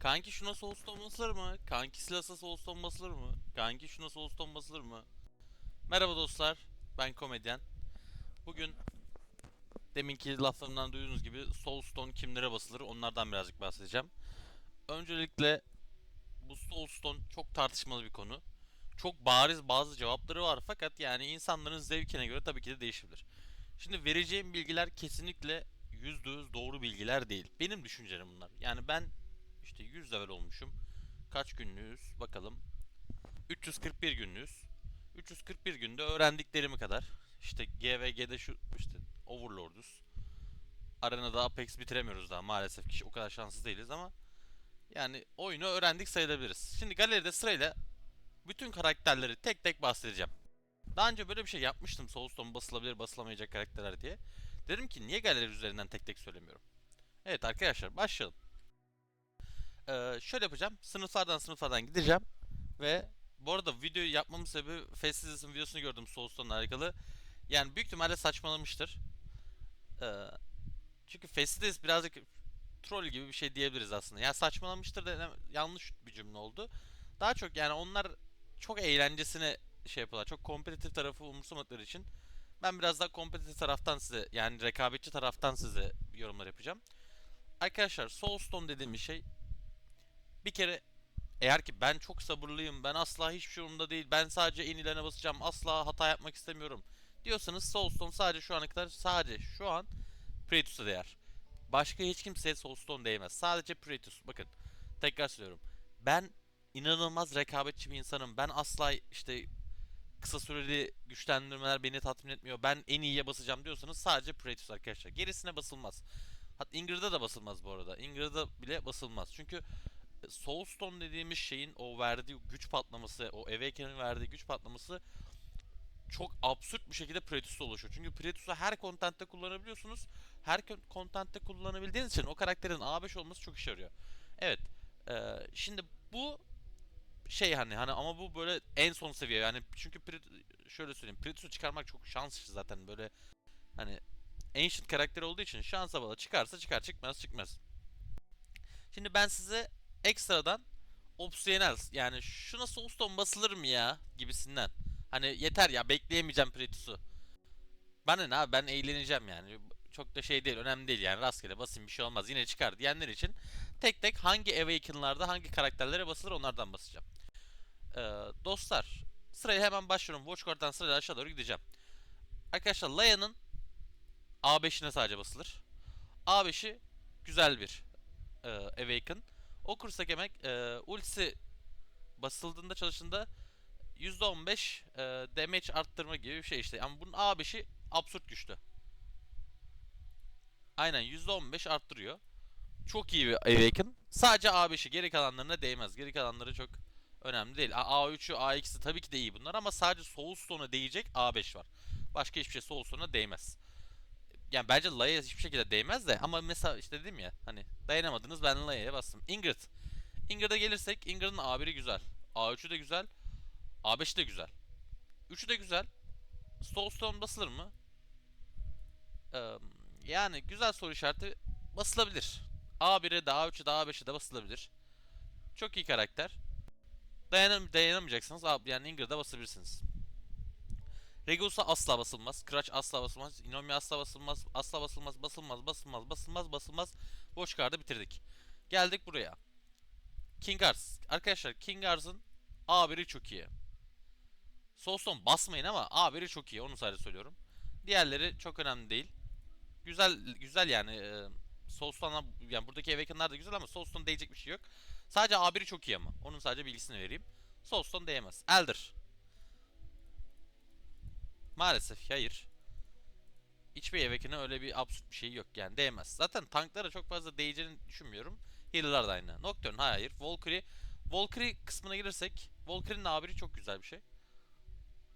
Kanki şuna soğuston basılır mı? Kanki silahsa soğuston basılır mı? Kanki şuna soğuston basılır mı? Merhaba dostlar. Ben komedyen. Bugün deminki laflarımdan duyduğunuz gibi soulstone kimlere basılır onlardan birazcık bahsedeceğim. Öncelikle bu soulstone çok tartışmalı bir konu. Çok bariz bazı cevapları var fakat yani insanların zevkine göre tabii ki de değişebilir. Şimdi vereceğim bilgiler kesinlikle %100 doğru bilgiler değil. Benim düşüncelerim bunlar. Yani ben işte 100 level olmuşum. Kaç günlüğüz bakalım. 341 günlüğüz. 341 günde öğrendiklerimi kadar. İşte GVG'de şu işte Overlord'uz. Arenada Apex bitiremiyoruz daha maalesef ki o kadar şanssız değiliz ama yani oyunu öğrendik sayılabiliriz. Şimdi galeride sırayla bütün karakterleri tek tek bahsedeceğim. Daha önce böyle bir şey yapmıştım Soulstone basılabilir basılamayacak karakterler diye. Dedim ki niye galeri üzerinden tek tek söylemiyorum. Evet arkadaşlar başlayalım. Ee, şöyle yapacağım. Sınıflardan sınıflardan gideceğim. Ve bu arada videoyu yapmamın sebebi Faceties'in videosunu gördüm Soulstone'la alakalı. Yani büyük ihtimalle saçmalamıştır. Ee, çünkü Faceties birazcık troll gibi bir şey diyebiliriz aslında. Yani saçmalamıştır da yanlış bir cümle oldu. Daha çok yani onlar çok eğlencesine şey yapıyorlar. Çok kompetitif tarafı umursamadıkları için ben biraz daha kompetitif taraftan size yani rekabetçi taraftan size yorumlar yapacağım. Arkadaşlar Soulstone dediğim şey bir kere eğer ki ben çok sabırlıyım, ben asla hiçbir şey umurumda değil, ben sadece en ilerine basacağım, asla hata yapmak istemiyorum diyorsanız Soulstone sadece şu ana kadar sadece şu an Praetus'a değer. Başka hiç kimseye Soulstone değmez. Sadece Praetus. Bakın tekrar söylüyorum. Ben inanılmaz rekabetçi bir insanım. Ben asla işte kısa süreli güçlendirmeler beni tatmin etmiyor. Ben en iyiye basacağım diyorsanız sadece Praetus arkadaşlar. Gerisine basılmaz. Hatta Ingrid'e de basılmaz bu arada. Ingrid'e bile basılmaz. Çünkü Soulstone dediğimiz şeyin o verdiği güç patlaması, o Awaken'in verdiği güç patlaması çok absürt bir şekilde Praetus'ta oluşuyor. Çünkü Praetus'u her kontentte kullanabiliyorsunuz. Her kontentte kullanabildiğiniz için o karakterin A5 olması çok işe yarıyor. Evet. E, şimdi bu şey hani hani ama bu böyle en son seviye yani çünkü Pret- şöyle söyleyeyim Praetus'u çıkarmak çok şans zaten böyle hani ancient karakter olduğu için şansa bağlı çıkarsa çıkar çıkmaz çıkmaz. Şimdi ben size ekstradan opsiyonel yani şuna soulstone basılır mı ya gibisinden. Hani yeter ya bekleyemeyeceğim Praetus'u. Bana ne abi ben eğleneceğim yani. Çok da şey değil önemli değil yani rastgele basayım bir şey olmaz yine çıkar diyenler için tek tek hangi Awaken'larda hangi karakterlere basılır onlardan basacağım. Ee, dostlar sıraya hemen başlıyorum. Watchguard'dan sırayla aşağı doğru gideceğim. Arkadaşlar Laya'nın A5'ine sadece basılır. A5'i güzel bir e, Awaken. Okursak emek e, ultisi basıldığında çalıştığında %15 e, damage arttırma gibi bir şey işte. Ama bunun A5'i absürt güçlü. Aynen %15 arttırıyor. Çok iyi bir Awaken. Sadece A5'i geri kalanlarına değmez. Geri kalanları çok önemli değil. A3'ü, A2'si tabii ki de iyi bunlar ama sadece Soulstone'a değecek A5 var. Başka hiçbir şey Soulstone'a değmez. Yani bence Laia'ya hiçbir şekilde değmez de ama mesela işte dedim ya hani dayanamadınız ben Laia'ya bastım. Ingrid. Ingrid'e gelirsek Ingrid'in A1'i güzel. A3'ü de güzel. A5'i de güzel. 3'ü de güzel. Soulstone basılır mı? Ee, yani güzel soru işareti basılabilir. A1'e de A3'e de A5'e de basılabilir. Çok iyi karakter. Dayanam dayanamayacaksınız. Yani Ingrid'e basabilirsiniz. Regulus'a asla basılmaz. Crutch asla basılmaz. Inomia asla basılmaz. Asla basılmaz. Basılmaz. Basılmaz. Basılmaz. Basılmaz. Boş kartı bitirdik. Geldik buraya. King Ars. Arkadaşlar King Ars'ın A1'i çok iyi. Soulstone basmayın ama A1'i çok iyi. Onu sadece söylüyorum. Diğerleri çok önemli değil. Güzel güzel yani. E, Soulstone'a yani buradaki Awaken'lar da güzel ama Soulstone değecek bir şey yok. Sadece A1'i çok iyi ama. Onun sadece bilgisini vereyim. Soulstone değemez. Elder. Maalesef hayır. Hiçbir Awaken'e öyle bir absürt bir şey yok yani değmez. Zaten tanklara çok fazla değeceğini düşünmüyorum. Healer'lar da aynı. Nocturne hayır. Valkyrie. Valkyrie kısmına gelirsek Valkyrie'nin A1'i çok güzel bir şey.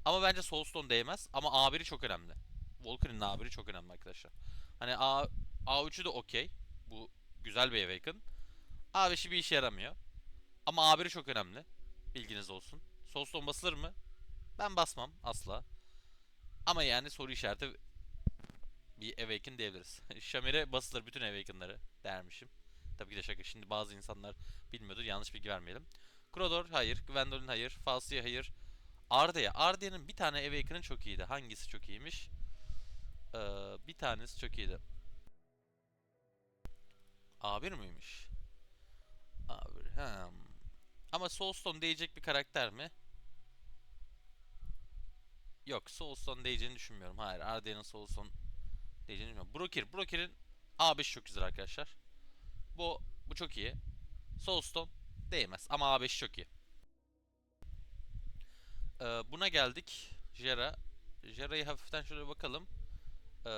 Ama bence Soulstone değmez. Ama A1'i çok önemli. Valkyrie'nin A1'i çok önemli arkadaşlar. Hani A, A3'ü de okey. Bu güzel bir Awaken. A5'i bir işe yaramıyor. Ama A1'i çok önemli. Bilginiz olsun. Soulstone basılır mı? Ben basmam asla. Ama yani soru işareti bir Awaken diyebiliriz. Shamir'e basılır bütün Awaken'ları dermişim. Tabii ki de şaka. Şimdi bazı insanlar bilmiyordur. Yanlış bilgi vermeyelim. Krodor hayır. Gwendolyn hayır. Falsiye hayır. Ardeya. Ardeya'nın bir tane Awaken'ın çok iyiydi. Hangisi çok iyiymiş? Ee, bir tanesi çok iyiydi. A1 miymiş? A1. Hmm. Ama Soulstone değecek bir karakter mi? Yok. Soulstone değeceğini düşünmüyorum. Hayır. Ardeya'nın Soulstone değeceğini düşünmüyorum. Brokir. Brokir'in A5 çok güzel arkadaşlar. Bu bu çok iyi. Soulstone değmez ama A5 çok iyi. Ee, buna geldik. Jera. Jera'yı hafiften şöyle bakalım. Ee,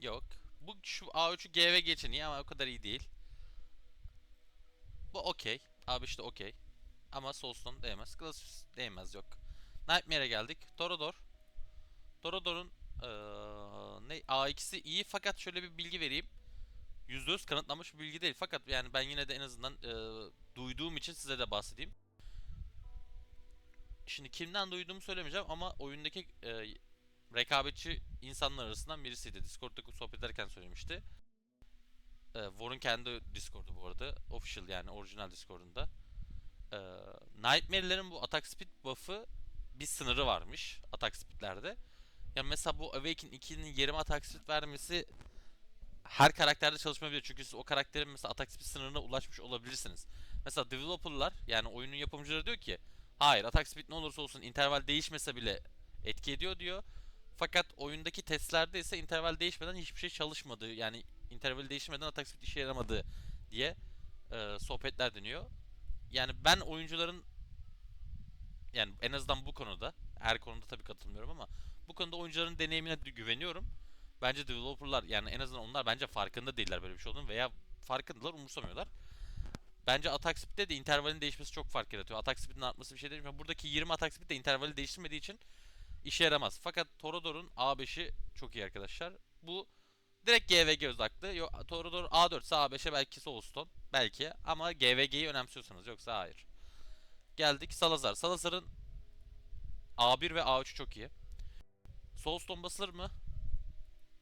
yok. Bu şu A3'ü GV geçen iyi ama o kadar iyi değil. Bu okey. A5 de okey. Ama Soulstone değmez. Glacius değmez yok. Nightmare'e geldik. Torodor. Torodor'un ee, ne A2'si iyi fakat şöyle bir bilgi vereyim. %100 kanıtlanmış bir bilgi değil fakat yani ben yine de en azından e, duyduğum için size de bahsedeyim. Şimdi kimden duyduğumu söylemeyeceğim ama oyundaki e, rekabetçi insanlar arasından birisiydi. Discord'da sohbet ederken söylemişti. E, Warren kendi Discord'u bu arada. Official yani orijinal Discord'unda. E, Nightmare'lerin bu attack speed buff'ı bir sınırı varmış attack speed'lerde. Ya mesela bu Awaken 2'nin yerime attack speed vermesi her karakterde çalışmayabilir. Çünkü siz o karakterin mesela attack speed sınırına ulaşmış olabilirsiniz. Mesela developerlar yani oyunun yapımcıları diyor ki hayır attack speed ne olursa olsun interval değişmese bile etki ediyor diyor. Fakat oyundaki testlerde ise interval değişmeden hiçbir şey çalışmadı. Yani interval değişmeden attack speed işe yaramadı diye e, sohbetler dönüyor. Yani ben oyuncuların yani en azından bu konuda her konuda tabii katılmıyorum ama bu konuda oyuncuların deneyimine güveniyorum. Bence developerlar yani en azından onlar bence farkında değiller böyle bir şey olduğunu veya farkındalar umursamıyorlar. Bence attack speed'de de intervalin değişmesi çok fark yaratıyor. Attack speed'in artması bir şey değil. Buradaki 20 attack speed de intervali değiştirmediği için işe yaramaz. Fakat Torodor'un A5'i çok iyi arkadaşlar. Bu direkt GVG odaklı. Yok, Torodor A4 ise A5'e belki Soulstone. Belki ama GVG'yi önemsiyorsanız yoksa hayır. Geldik Salazar. Salazar'ın A1 ve A3 çok iyi. Soulstone basılır mı?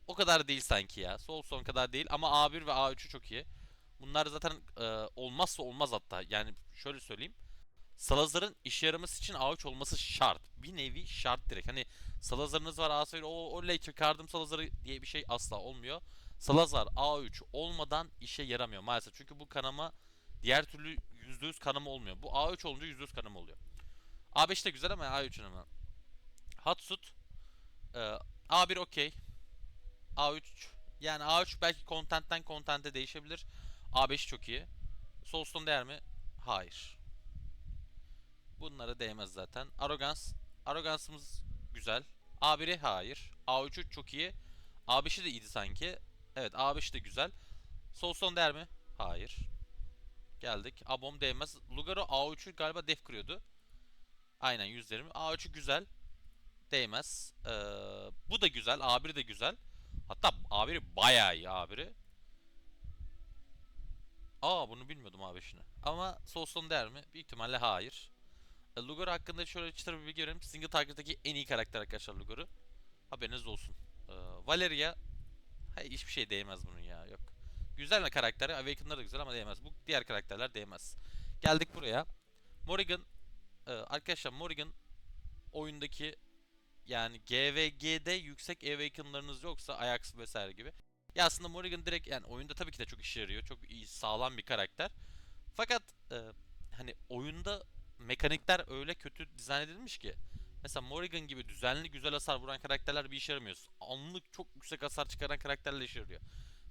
O kadar değil sanki ya. Soulstone kadar değil ama A1 ve A3'ü çok iyi. Bunlar zaten e, olmazsa olmaz hatta. Yani şöyle söyleyeyim. Salazar'ın işe yaraması için A3 olması şart. Bir nevi şart direkt. Hani Salazar'ınız var A0 o oley çıkardım Salazar'ı diye bir şey asla olmuyor. Salazar A3 olmadan işe yaramıyor maalesef. Çünkü bu kanama diğer türlü %100 kanama olmuyor. Bu A3 olunca %100 kanama oluyor. A5 de güzel ama A3'ün ama. Hatsut e, A1 okey. A3 yani A3 belki content'ten content'e değişebilir. A5 çok iyi. Soulstone değer mi? Hayır. Bunlara değmez zaten. Arrogance. Arrogance'ımız güzel. A1'i hayır. A3'ü çok iyi. A5'i de iyiydi sanki. Evet A5 de güzel. Soulstone değer mi? Hayır. Geldik. Abom değmez. Lugaro A3'ü galiba def kırıyordu. Aynen yüzlerimi. A3'ü güzel. Değmez. Ee, bu da güzel. A1 de güzel. Hatta A1'i bayağı iyi A1'i. Aa bunu bilmiyordum A5'ini. Ama Soulstone değer mi? Büyük ihtimalle hayır. E, Lugar hakkında şöyle çıtır bir bilgi vereyim. Single Target'taki en iyi karakter arkadaşlar Lugar'ı. Haberiniz olsun. E, Valeria Hayır hiçbir şey değmez bunun. Güzel bir karakter. Awaken'lar da güzel ama değmez. Bu diğer karakterler değmez. Geldik buraya. Morrigan e, arkadaşlar Morrigan oyundaki yani GVG'de yüksek Awaken'larınız yoksa Ajax vesaire gibi. Ya aslında Morrigan direkt yani oyunda tabii ki de çok işe yarıyor. Çok iyi sağlam bir karakter. Fakat e, hani oyunda mekanikler öyle kötü dizayn edilmiş ki. Mesela Morrigan gibi düzenli güzel hasar vuran karakterler bir işe yaramıyor. Anlık çok yüksek hasar çıkaran karakterler işe yarıyor.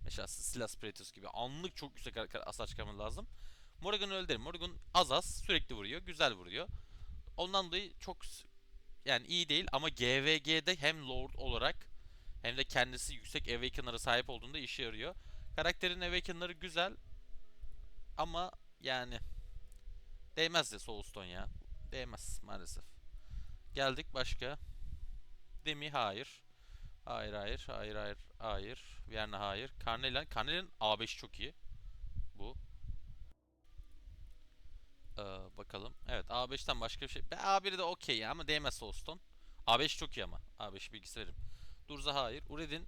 Mesela Silas Praetus gibi anlık çok yüksek hasar çıkarman lazım. Morrigan öyle. Morrigan az az sürekli vuruyor. Güzel vuruyor. Ondan dolayı çok yani iyi değil ama GVG'de hem Lord olarak hem de kendisi yüksek Awaken'lara sahip olduğunda işe yarıyor. Karakterin Awaken'ları güzel ama yani değmez de Soulstone ya. Değmez maalesef. Geldik başka. Demi hayır. Hayır hayır hayır hayır hayır. Vierna hayır. Carnelian. Carnelian A5 çok iyi. Bu. Ee, bakalım. Evet A5'ten başka bir şey. A1'i de okey ya ama değmez Soulstone. A5 çok iyi ama. A5 bilgisi veririm. Durza hayır. Uredin.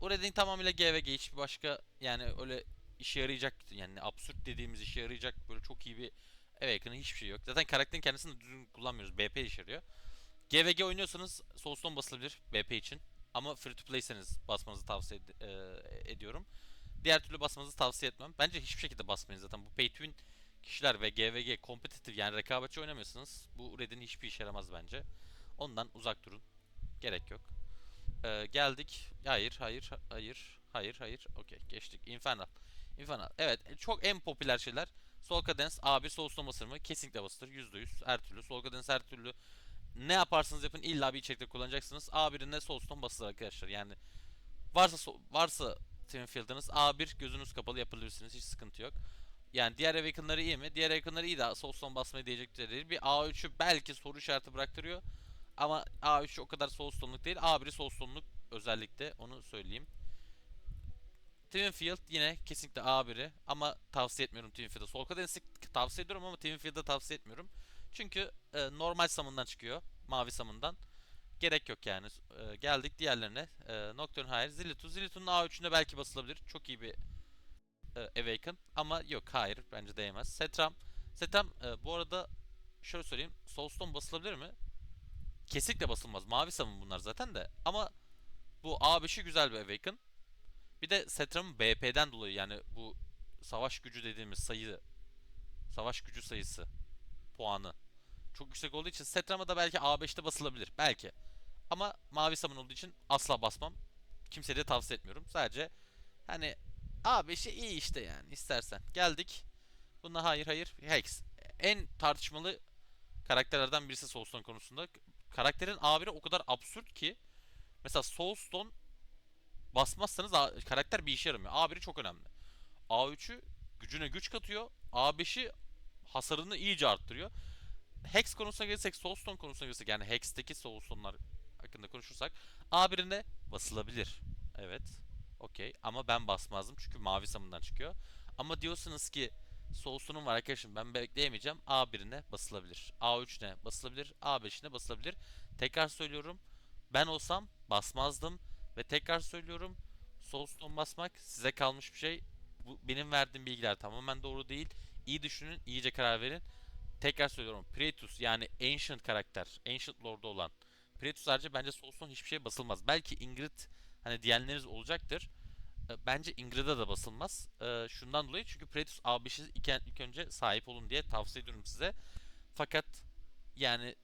Uredin tamamıyla GVG hiçbir başka yani öyle işe yarayacak yani absürt dediğimiz işe yarayacak böyle çok iyi bir Awaken'ı hiçbir şey yok. Zaten karakterin kendisini düzgün kullanmıyoruz. BP işe yarıyor. GVG oynuyorsanız Soulstone basılabilir BP için. Ama free to play'seniz basmanızı tavsiye ed- e, ediyorum. Diğer türlü basmanızı tavsiye etmem. Bence hiçbir şekilde basmayın zaten. Bu pay to win kişiler ve GVG kompetitif yani rekabetçi oynamıyorsanız bu Red'in hiçbir işe yaramaz bence. Ondan uzak durun. Gerek yok. Ee, geldik. Hayır, hayır, hayır, hayır, hayır. Okey, geçtik. Infernal. Infernal. Evet, e, çok en popüler şeyler. Soul Cadence, abi Soulstone basır mı? Kesinlikle basılır. %100 her türlü. Soul Cadence her türlü ne yaparsanız yapın illa bir içerikte kullanacaksınız. A1'inde Soulstone basılır arkadaşlar. Yani varsa varsa Twin Field'ınız A1 gözünüz kapalı yapabilirsiniz. Hiç sıkıntı yok. Yani diğer Awaken'ları iyi mi? Diğer Awaken'ları iyi de Soulstone basmayı diyecekleri değil. Bir A3'ü belki soru işareti bıraktırıyor. Ama A3 o kadar Soulstone'luk değil. A1'i Soulstone'luk özellikle onu söyleyeyim. Twinfield yine kesinlikle A1'i ama tavsiye etmiyorum Twinfield'ı. Sol Cadence'i tavsiye ediyorum ama Twinfield'ı tavsiye etmiyorum. Çünkü e, normal samından çıkıyor. Mavi samından. Gerek yok yani. E, geldik diğerlerine. E, Nocturne hayır. Zilitu. Zilitu'nun A3'ünde belki basılabilir. Çok iyi bir e, Awaken. Ama yok hayır. Bence değmez. Setram. Setram e, bu arada şöyle söyleyeyim. Soulstone basılabilir mi? Kesinlikle basılmaz. Mavi samın bunlar zaten de. Ama bu A5'i güzel bir Awaken. Bir de Setram'ın BP'den dolayı yani bu savaş gücü dediğimiz sayı savaş gücü sayısı puanı çok yüksek olduğu için Setram'a da belki A5'te basılabilir. Belki. Ama mavi samın olduğu için asla basmam. Kimseye de tavsiye etmiyorum. Sadece hani A5'i iyi işte yani istersen. Geldik. Buna hayır hayır. Hex. En tartışmalı karakterlerden birisi Soulstone konusunda. Karakterin A1'i o kadar absürt ki mesela Soulstone basmazsanız karakter bir işe yaramıyor. A1'i çok önemli. A3'ü gücüne güç katıyor. A5'i hasarını iyice arttırıyor. Hex konusuna gelirsek, Soulstone konusuna gelirsek yani Hex'teki Soulstone'lar hakkında konuşursak A1'ine basılabilir. Evet. Okey. Ama ben basmazdım çünkü mavi samından çıkıyor. Ama diyorsunuz ki Soulstone'um var arkadaşım ben bekleyemeyeceğim. A1'ine basılabilir. A3'üne basılabilir. A5'ine basılabilir. Tekrar söylüyorum. Ben olsam basmazdım. Ve tekrar söylüyorum. Soulstone basmak size kalmış bir şey. Bu benim verdiğim bilgiler tamamen doğru değil. İyi düşünün, iyice karar verin. Tekrar söylüyorum. Praetus yani Ancient karakter, Ancient Lord'da olan Praetus harici bence Soulstone hiçbir şeye basılmaz. Belki Ingrid hani diyenleriniz olacaktır. E, Bence Ingrid'e de basılmaz. E, şundan dolayı çünkü Praetus A5'i ilk, önce sahip olun diye tavsiye ediyorum size. Fakat yani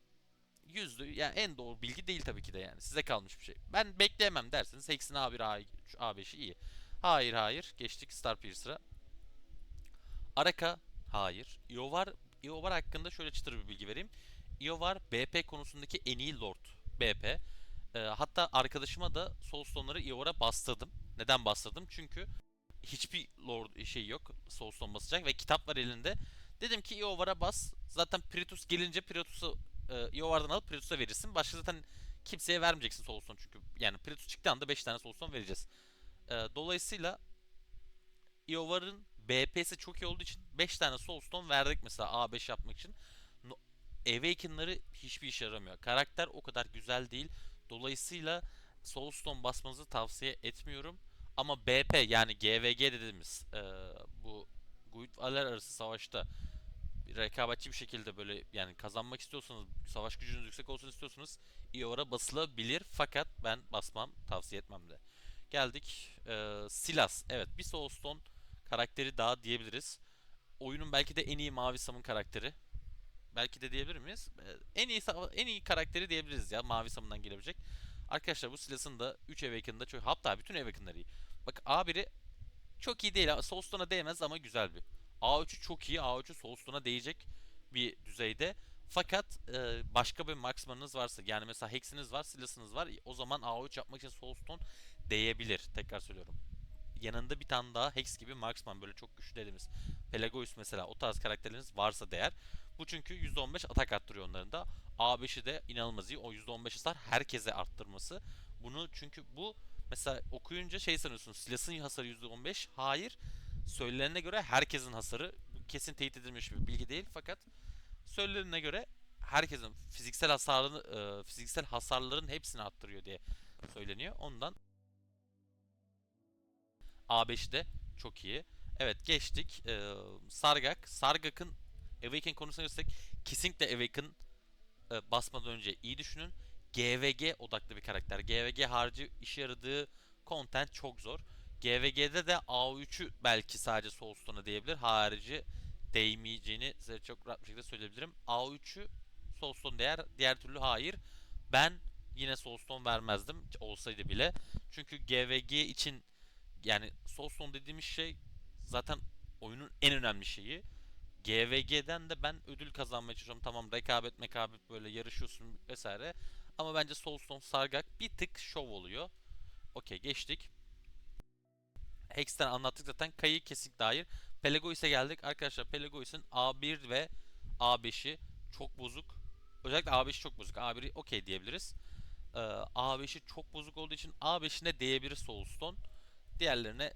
yüzlü yani en doğru bilgi değil tabii ki de yani. Size kalmış bir şey. Ben bekleyemem derseniz Hex'in A1, A3, A5'i iyi. Hayır hayır. Geçtik Starpiercer'a. Araka hayır. Iovar Iovar hakkında şöyle çıtır bir bilgi vereyim. Iovar BP konusundaki en iyi Lord. BP. Ee, hatta arkadaşıma da Soulstone'ları Iovar'a bastırdım. Neden bastırdım? Çünkü hiçbir Lord şey yok Soulstone basacak ve kitap var elinde. Dedim ki Iovar'a bas. Zaten Praetus gelince Praetus'u e, Iovar'dan alıp Praetus'a verirsin. Başka zaten kimseye vermeyeceksin Soulstone çünkü. Yani Praetus çıktığı anda 5 tane Soulstone vereceğiz. Ee, dolayısıyla Iovar'ın BP'si çok iyi olduğu için 5 tane Soulstone verdik mesela A5 yapmak için. No, Awaken'ları hiçbir işe yaramıyor. Karakter o kadar güzel değil. Dolayısıyla Soulstone basmanızı tavsiye etmiyorum. Ama BP yani GVG dediğimiz e, bu Guildvaller arası savaşta rekabetçi bir şekilde böyle yani kazanmak istiyorsanız savaş gücünüz yüksek olsun istiyorsanız Iovar'a basılabilir fakat ben basmam tavsiye etmem de. Geldik e, Silas evet bir Soulstone karakteri daha diyebiliriz. Oyunun belki de en iyi Mavi Sam'ın karakteri. Belki de diyebilir miyiz? Ee, En iyi en iyi karakteri diyebiliriz ya Mavi Sam'dan gelebilecek. Arkadaşlar bu Silas'ın da 3 Awaken'da çok hatta bütün Awaken'ları iyi. Bak A1'i çok iyi değil. Soulstone'a değmez ama güzel bir. A3'ü çok iyi. A3'ü Soulstone'a değecek bir düzeyde. Fakat e, başka bir marksmanınız varsa yani mesela Hex'iniz var, Silas'ınız var. O zaman A3 yapmak için Soulstone değebilir. Tekrar söylüyorum yanında bir tane daha Hex gibi Marksman böyle çok güçlü dediğimiz Pelagoyus mesela o tarz karakterleriniz varsa değer. Bu çünkü %15 atak arttırıyor onların da. A5'i de inanılmaz iyi. O %15 hasar herkese arttırması. Bunu çünkü bu mesela okuyunca şey sanıyorsunuz. Silas'ın hasarı %15. Hayır. Söylenene göre herkesin hasarı. Kesin teyit edilmiş bir bilgi değil fakat söylenene göre herkesin fiziksel hasarını fiziksel hasarların hepsini arttırıyor diye söyleniyor. Ondan A5'i de çok iyi. Evet geçtik. Ee, Sargak. Sargak'ın Awaken konusuna gelirsek kesinlikle Awaken e, basmadan önce iyi düşünün. GVG odaklı bir karakter. GVG harici işe yaradığı content çok zor. GVG'de de A3'ü belki sadece Soulstone'a diyebilir. Harici değmeyeceğini size çok rahat bir şekilde söyleyebilirim. A3'ü Soulstone değer, diğer türlü hayır. Ben yine Soulstone vermezdim olsaydı bile. Çünkü GVG için yani Soulstone dediğimiz şey zaten oyunun en önemli şeyi. GVG'den de ben ödül kazanmaya çalışıyorum. Tamam rekabet mekabet böyle yarışıyorsun vesaire. Ama bence Soulstone Sargak bir tık şov oluyor. Okey geçtik. Hex'ten anlattık zaten. Kayı kesik dair. Pelagois'e geldik. Arkadaşlar Pelagois'in A1 ve A5'i çok bozuk. Özellikle A5'i çok bozuk. A1'i okey diyebiliriz. Ee, A5'i çok bozuk olduğu için A5'ine değebilir Soulstone. Diğerlerine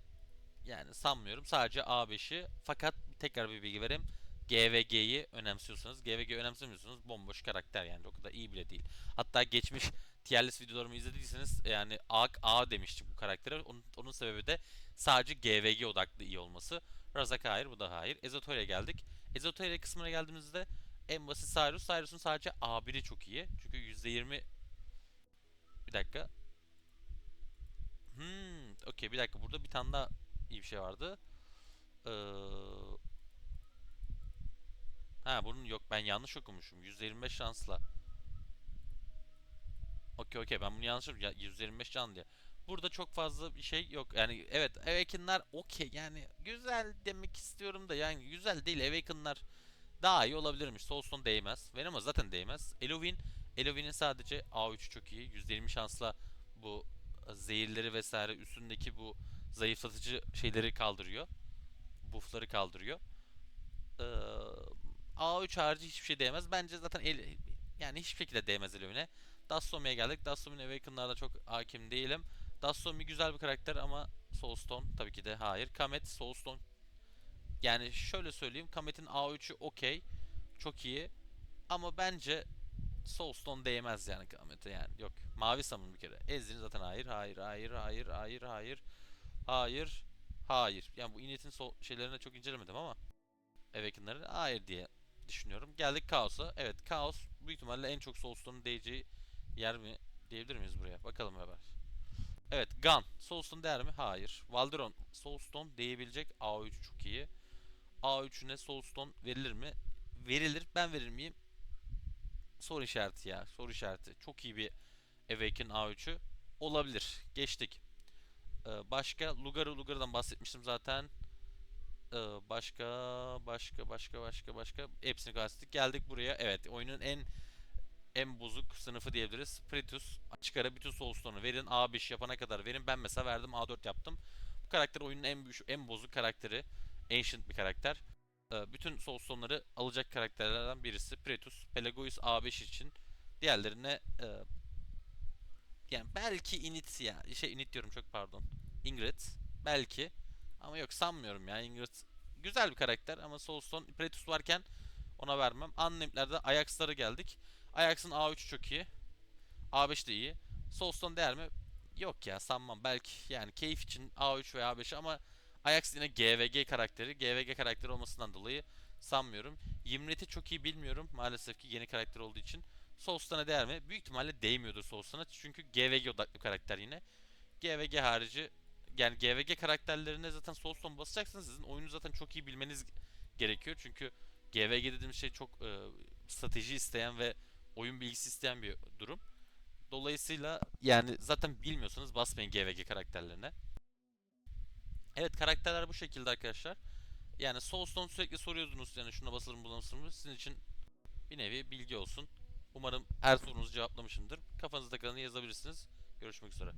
yani sanmıyorum. Sadece A5'i. Fakat tekrar bir bilgi vereyim. GVG'yi önemsiyorsanız, GVG önemsemiyorsanız bomboş karakter yani o kadar iyi bile değil. Hatta geçmiş tier videolarımı izlediyseniz yani A, A demiştim bu karaktere. Onun, onun sebebi de sadece GVG odaklı iyi olması. Razak hayır, bu da hayır. Ezotore'ye geldik. Ezotore kısmına geldiğimizde en basit Cyrus. Cyrus'un sadece A1'i çok iyi. Çünkü %20 okey bir dakika burada bir tane daha iyi bir şey vardı. Ee... Ha bunun yok ben yanlış okumuşum. %25 şansla. Okey okey ben bunu yanlış okudum. Ya, %25 can diye. Burada çok fazla bir şey yok. Yani evet Awaken'lar okey yani güzel demek istiyorum da yani güzel değil Awaken'lar daha iyi olabilirmiş. Soulstone değmez. Venom'a zaten değmez. Elovin Elovin'in sadece A3 çok iyi. %20 şansla bu zehirleri vesaire üstündeki bu zayıflatıcı şeyleri kaldırıyor. Buff'ları kaldırıyor. Ee, A3 harici hiçbir şey değmez. Bence zaten el, yani hiçbir şekilde değmez Elovin'e. Dastomi'ye geldik. Dastomi'nin Awaken'larda çok hakim değilim. Dastomi güzel bir karakter ama Soulstone tabii ki de hayır. Kamet, Soulstone yani şöyle söyleyeyim. Kamet'in A3'ü okey. Çok iyi. Ama bence Soulstone değmez yani Kamet'e yani. Yok. Mavi Sam'ın bir kere. Ezrin zaten hayır. Hayır. Hayır. Hayır. Hayır. Hayır. Hayır. Hayır. Yani bu Init'in so şeylerine çok incelemedim ama Awaken'ları hayır diye düşünüyorum. Geldik Chaos'a. Evet Chaos büyük ihtimalle en çok Soulstone'un değeceği yer mi diyebilir miyiz buraya? Bakalım beraber. Evet Gun. Soulstone değer mi? Hayır. Valderon. Soulstone değebilecek A3 çok iyi. A3'üne Soulstone verilir mi? Verilir. Ben verir miyim? Soru işareti ya. Soru işareti. Çok iyi bir Awaken A3'ü. Olabilir. Geçtik. Ee, başka Lugaru Lugaru'dan bahsetmiştim zaten. Ee, başka başka başka başka başka hepsini kastettik. Geldik buraya. Evet oyunun en en bozuk sınıfı diyebiliriz. Pritus açık ara bütün Soulstone'u verin. A5 yapana kadar verin. Ben mesela verdim A4 yaptım. Bu karakter oyunun en en bozuk karakteri. Ancient bir karakter. Ee, bütün Soulstone'ları alacak karakterlerden birisi. Pritus, Pelagoyus A5 için. Diğerlerine e, yani belki Init ya. Şey Init diyorum çok pardon. Ingrid. Belki. Ama yok sanmıyorum ya. Ingrid güzel bir karakter ama Soulstone Pretus varken ona vermem. Unname'lerde Ajax'lara geldik. Ajax'ın A3 çok iyi. A5 de iyi. Soulstone değer mi? Yok ya sanmam. Belki yani keyif için A3 veya A5 ama Ajax yine GVG karakteri. GVG karakteri olmasından dolayı sanmıyorum. Yimlet'i çok iyi bilmiyorum. Maalesef ki yeni karakter olduğu için. Soulstone'a değer mi? Büyük ihtimalle değmiyordur Soulstone'a. Çünkü GVG odaklı karakter yine. GVG harici yani GVG karakterlerine zaten Soulstone basacaksınız. Sizin oyunu zaten çok iyi bilmeniz gerekiyor. Çünkü GVG dediğimiz şey çok e, strateji isteyen ve oyun bilgisi isteyen bir durum. Dolayısıyla yani zaten bilmiyorsanız basmayın GVG karakterlerine. Evet karakterler bu şekilde arkadaşlar. Yani Soulstone sürekli soruyordunuz yani şuna basılır buna basılır mı? Sizin için bir nevi bilgi olsun. Umarım her sorunuzu cevaplamışımdır. Kafanızda kalanı yazabilirsiniz. Görüşmek üzere.